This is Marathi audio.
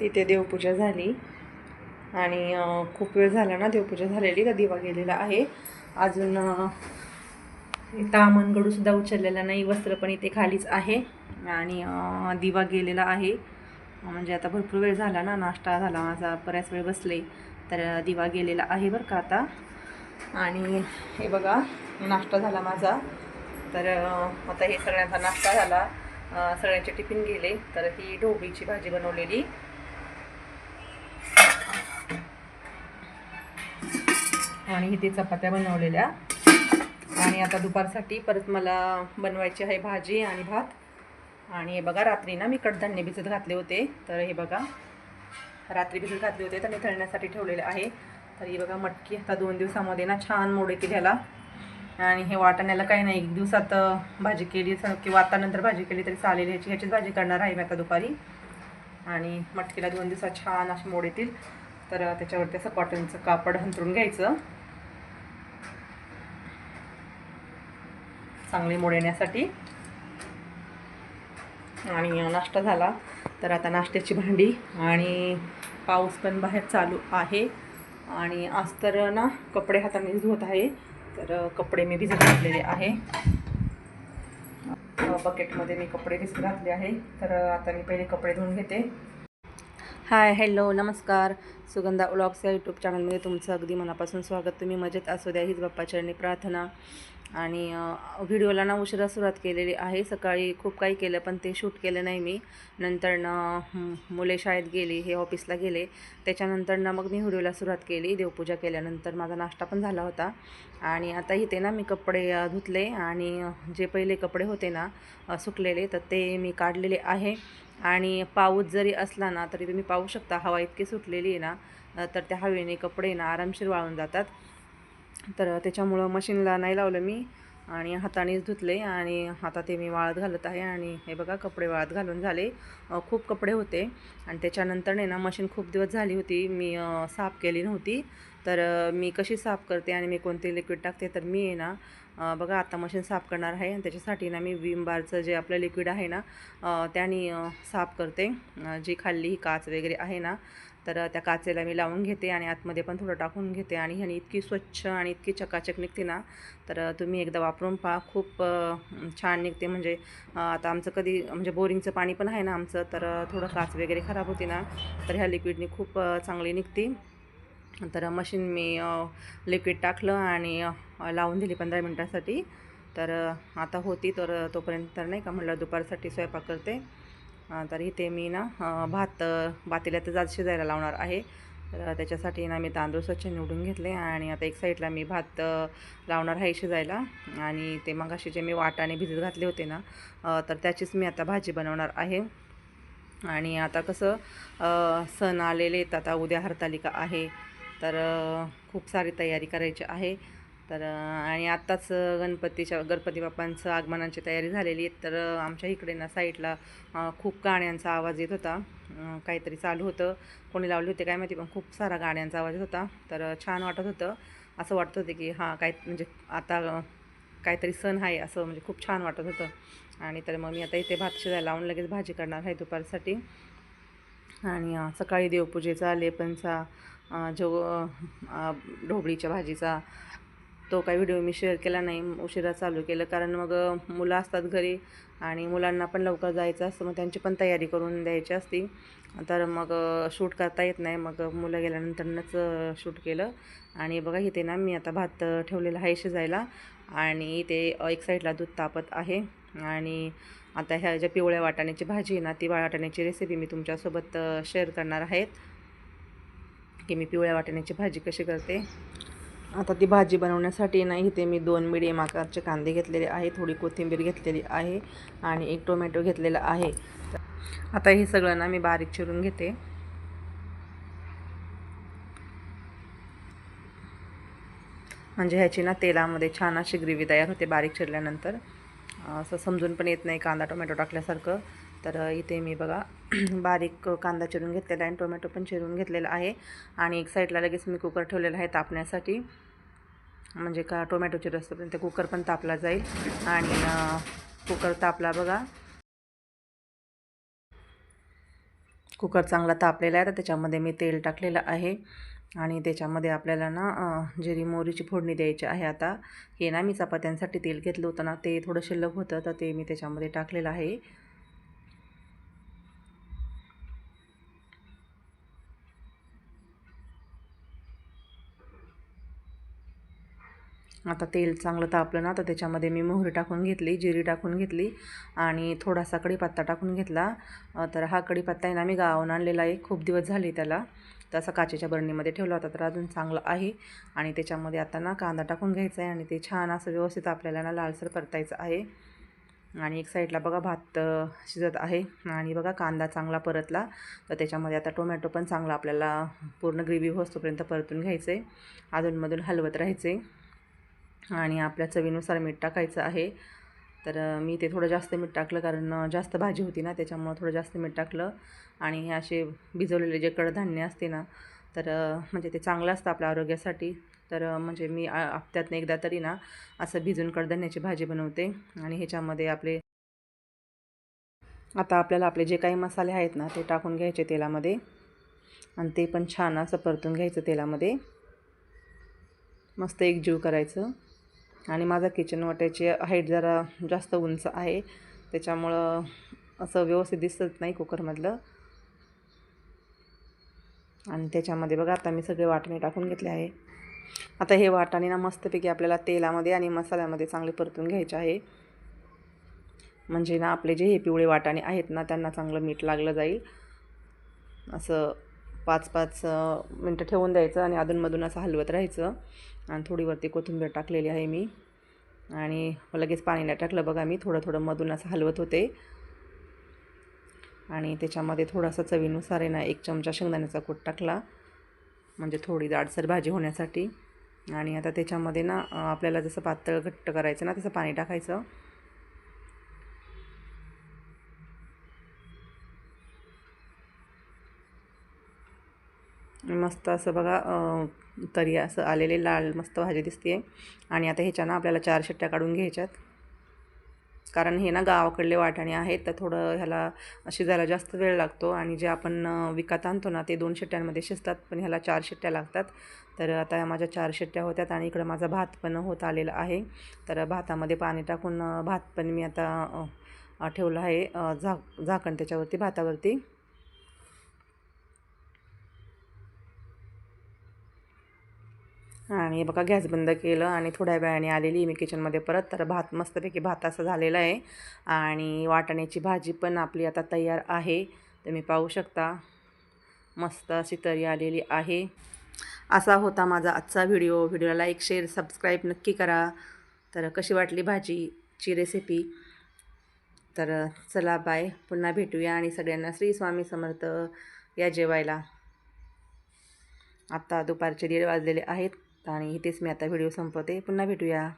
इथे देवपूजा झाली. आणि खूप वेळ झाला ना देवपूजा झालेली का दिवा गेलेला आहे. अजून अं, तामणगडूसुद्धा उचललेला नाही वस्त्र पण इथे खालीच आहे. आणि दिवा गेलेला आहे. म्हणजे आता भरपूर वेळ झाला ना नाश्ता झाला माझा बऱ्याच वेळ बसले तर दिवा गेलेला आहे बरं का आता. आणि हे बघा नाश्ता झाला माझा. तर आता हे सगळ्यांचा नाश्ता झाला. सगळ्यांचे टिफिन गेले तर ही ढोबळीची भाजी बनवलेली. आणि इथे चपात्या बनवलेल्या. आणि आता दुपारसाठी परत मला बनवायची आहे भाजी आणि भात. आणि हे बघा रात्री ना मी कडधान्य भिजत घातले होते. तर हे बघा रात्री भिजत घातले होते तर मी तळण्यासाठी ठेवलेले आहे. तर हे बघा मटकी आता दोन दिवसामध्ये ना छान मोड येते ह्याला. आणि हे वाटाण्याला काही नाही एक दिवसात भाजी केली स- किंवा आता नंतर भाजी केली तरी चालेल ह्याची ह्याचीच भाजी करणार आहे मी आता दुपारी. आणि मटकीला दोन दिवसात छान अशी मोड येतील. तर त्याच्यावरती असं कॉटनचं कापड हंतरून घ्यायचं. चांगले मोड येण्यासाठी. आणि नाश्ता झाला. तर आता नाश्त्याची भांडी आणि पाऊस पण बाहेर चालू आहे. आणि आज तर ना कपडे हाताने धुवत आहे. तर कपडे मी भिजत घातलेले आहे. बकेटमध्ये मी कपडे भिजत घातले आहे. तर आता मी पहिले कपडे धुवून घेते. हाय हॅलो नमस्कार. सुगंधा व्लॉग्स या यूट्यूब चॅनलमध्ये तुमचं अगदी मनापासून स्वागत. तुम्ही मजेत असू द्या हीच बाप्पाचरणी प्रार्थना. आणि व्हिडिओला ना उशिरा सुरुवात केलेली आहे. सकाळी खूप काही केलं पण ते शूट केलं नाही मी. नंतर ना मुले शाळेत गेली हे ऑफिसला गेले. त्याच्यानंतर ना मग मी व्हिडिओला सुरुवात केली. देवपूजा केल्यानंतर माझा नाश्ता पण झाला होता. आणि आता इथे ना मी कपडे धुतले आणि जे पहिले कपडे होते ना सुकलेले तर ते मी काढलेले आहे. आणि पाऊस जरी असला ना तरी तुम्ही पाहू शकता हवा इतकी सुटलेली आहे ना तर त्या हवेने कपडे ना आरामशीर वाळून जातात. तर त्याच्यामुळं मशीनला नाही लावलं मी आणि हातानेच धुतले आणि आता ते मी वाळत घालत आहे आणि हे बघा कपडे वाळत घालून झाले. खूप कपडे होते आणि त्याच्यानंतर नाही ना मशीन खूप दिवस झाली होती. मी साफ केली नव्हती. तर मी कशी साफ करते आणि मी कोणते लिक्विड टाकते तर मी आहे ना बघा आता मशीन साफ करणार आहे आणि त्याच्यासाठी ना मी विम बारचं जे आपलं लिक्विड आहे ना त्याने साफ करते. जी खाल्ली ही काच वगैरे आहे ना तर त्या काचेला मी लावून घेते आणि आतमध्ये पण थोडं टाकून घेते आणि ह्याने इतकी स्वच्छ आणि इतकी चकाचक निघते ना तर तुम्ही एकदा वापरून पहा. खूप छान निघते. म्हणजे आता आमचं कधी म्हणजे बोरिंगचं पाणी पण आहे ना आमचं तर थोडं काच वगैरे खराब होती ना तर ह्या लिक्विडनी खूप चांगली निघते. तर मशीन मी लिक्विड टाकलं आणि लावून दिली पंधरा मिनटासाठी. तर आता होती तर तोपर्यंत तर नाही का म्हटलं दुपारसाठी स्वयंपाक करते. तर इथे मी ना भात भातीला तर जात शिजायला लावणार आहे. तर त्याच्यासाठी ना मी तांदूळ स्वच्छ निवडून घेतले आणि आता एक साईडला मी भात लावणार आहे शिजायला. आणि ते मगाशी जे मी वाटाणे भिजत घातले होते ना तर त्याचीच मी आता भाजी बनवणार आहे. आणि आता कसं सण आलेले आहेत आता उद्या हरतालिका आहे. तर खूप सारी तयारी करायची आहे. तर आणि आत्ताच गणपतीच्या गणपती बाप्पांचं आगमनाची तयारी झालेली आहे. तर आमच्या इकडे ना साईडला खूप गाण्यांचा आवाज येत होता. काहीतरी चालू होतं. कोणी लावले होते काय माहिती पण खूप सारा गाण्यांचा आवाज येत होता. तर छान वाटत होतं. असं वाटत होतं की हां काय म्हणजे आता काहीतरी सण आहे असं म्हणजे खूप छान वाटत होतं. आणि तर मग मी आता इथे भात शिजायला लावून लगेच भाजी करणार आहे दुपारसाठी. आणि सकाळी देवपूजेचा लेपनचा जो ढोबळीच्या भाजीचा तो काही व्हिडिओ मी शेअर केला नाही उशिरा चालू केलं. कारण मग मुलं असतात घरी आणि मुलांना पण लवकर जायचं असतं मग त्यांची पण तयारी करून द्यायची असती. तर मग शूट करता येत नाही. मग मुलं गेल्यानंतरनंच शूट केलं. आणि बघा इथे ना मी आता भात ठेवलेला आहे शिजायला. आणि इथे एक साईडला दूध तापत आहे. आणि आता ह्या ज्या पिवळ्या वाटाण्याची भाजी आहे ना ती वाटाण्याची रेसिपी मी तुमच्यासोबत शेअर करणार आहेत. की मी पिवळ्या वाटाण्याची भाजी कशी करते. आता ती भाजी बनवण्यासाठी ना इथे मी दोन मिडियम आकारचे कांदे घेतलेले आहे थोडी कोथिंबीर घेतलेली आहे आणि एक टोमॅटो घेतलेला आहे. आता हे सगळं ना मी बारीक चिरून घेते. म्हणजे ह्याची ना तेलामध्ये छान अशी ग्रेव्ही तयार होते बारीक चिरल्यानंतर. असं समजून पण येत नाही कांदा टोमॅटो टाकल्यासारखं. तर इथे मी बघा बारीक कांदा चिरून घेतलेला आहे आणि टोमॅटो पण चिरून घेतलेला आहे. आणि एक साईडला लगेच मी कुकर ठेवलेला आहे तापण्यासाठी. म्हणजे का टोमॅटोची रसपर्यंत कुकर पण तापला जाईल. आणि कुकर तापला बघा. कुकर चांगला तापलेला आहे. तर त्याच्यामध्ये मी तेल टाकलेलं आहे. आणि त्याच्यामध्ये आपल्याला ना जरी जिरी मोहरीची फोडणी द्यायची आहे आता. हे ना मी चपात्यांसाठी तेल घेतलं होतं ना ते थोडं शिल्लक होतं तर ते मी त्याच्यामध्ये टाकलेलं आहे. आता तेल चांगलं तापलं ना तर त्याच्यामध्ये मी मोहरी टाकून घेतली जिरी टाकून घेतली आणि थोडासा कढीपत्ता टाकून घेतला. तर हा कढीपत्ता आहे ना मी गावाहून आणलेला आहे. खूप दिवस झाले त्याला. तसं काचेच्या बरणीमध्ये ठेवला होता तर अजून चांगलं आहे. आणि त्याच्यामध्ये आता ना कांदा टाकून घ्यायचा आहे आणि ते छान असं व्यवस्थित आपल्याला ना लालसर परतायचं आहे. आणि एक साईडला बघा भात शिजत आहे. आणि बघा कांदा चांगला परतला. तर त्याच्यामध्ये आता टोमॅटो पण चांगला आपल्याला पूर्ण ग्रेव्ही होतोपर्यंत परतून घ्यायचं आहे अधूनमधून हलवत राहायचे आणि आपल्या चवीनुसार मीठ टाकायचं आहे. तर मी ते थोडं जास्त मीठ टाकलं कारण जास्त भाजी होती ना त्याच्यामुळं थोडं जास्त मीठ टाकलं. आणि हे असे भिजवलेले जे कडधान्य असते ना तर म्हणजे ते चांगलं असतं आपल्या आरोग्यासाठी. तर म्हणजे मी आ- हप्त्यातनं एकदा तरी ना असं भिजून कडधान्याची भाजी बनवते. आणि ह्याच्यामध्ये आपले आता आपल्याला आपले जे काही मसाले आहेत ना ते टाकून घ्यायचे तेलामध्ये. आणि ते पण छान असं परतून घ्यायचं तेलामध्ये. मस्त एकजीव करायचं. आणि माझा किचन वाट्याची हाईट जरा जास्त उंच आहे. त्याच्यामुळं असं व्यवस्थित दिसत नाही कुकरमधलं. आणि त्याच्यामध्ये बघा आता मी सगळे वाटणे टाकून घेतले आहे. आता हे वाटाणे ना मस्तपैकी आपल्याला तेलामध्ये आणि मसाल्यामध्ये चांगले परतून घ्यायचे आहे. म्हणजे ना आपले जे हे पिवळे वाटाणे आहेत ना त्यांना चांगलं मीठ लागलं जाईल. असं पाच पाच मिनटं ठेवून द्यायचं आणि अधूनमधून असं हलवत राहायचं. आणि थोडी वरती कोथिंबीर टाकलेली आहे मी. आणि लगेच पाणी नाही टाकलं बघा मी थोडं थोडं मधून असं हलवत होते. आणि त्याच्यामध्ये थोडासा चवीनुसार आहे ना एक चमचा शेंगदाण्याचा कूट टाकला. म्हणजे थोडी जाडसर भाजी होण्यासाठी. आणि आता त्याच्यामध्ये ना आपल्याला जसं पातळ घट्ट करायचं ना तसं पाणी टाकायचं. मस्त असं बघा तरी असं आलेले लाल मस्त भाजी दिसते आणि आता ह्याच्यानं आपल्याला चार शिट्ट्या काढून घ्यायच्यात. कारण हे ना गावाकडले वाटाणे आहेत तर थोडं ह्याला शिजायला जास्त वेळ लागतो. आणि जे आपण विकत आणतो ना ते दोन शिट्ट्यांमध्ये शिजतात पण ह्याला चार शिट्ट्या लागतात. तर आता या माझ्या चार शिट्ट्या होत्यात आणि इकडं माझा भात पण होत आलेला आहे. तर भातामध्ये पाणी टाकून भात पण मी आता ठेवला ठेवलं आहे झाक झाकण त्याच्यावरती भातावरती. आणि बघा गॅस बंद केलं आणि थोड्या वेळाने आलेली मी किचनमध्ये परत. तर भात मस्तपैकी भात असं झालेला आहे. आणि वाटाण्याची भाजी पण आपली आता तयार आहे. तुम्ही पाहू शकता मस्त अशी तरी आलेली आहे. असा होता माझा आजचा व्हिडिओ. व्हिडिओला लाईक शेअर सबस्क्राईब नक्की करा. तर कशी वाटली भाजीची रेसिपी तर चला बाय पुन्हा भेटूया आणि सगळ्यांना श्री स्वामी समर्थ या जेवायला. आत्ता दुपारचे दीड वाजलेले आहेत. आणि इथेच मी आता व्हिडिओ संपवते. पुन्हा भेटूया.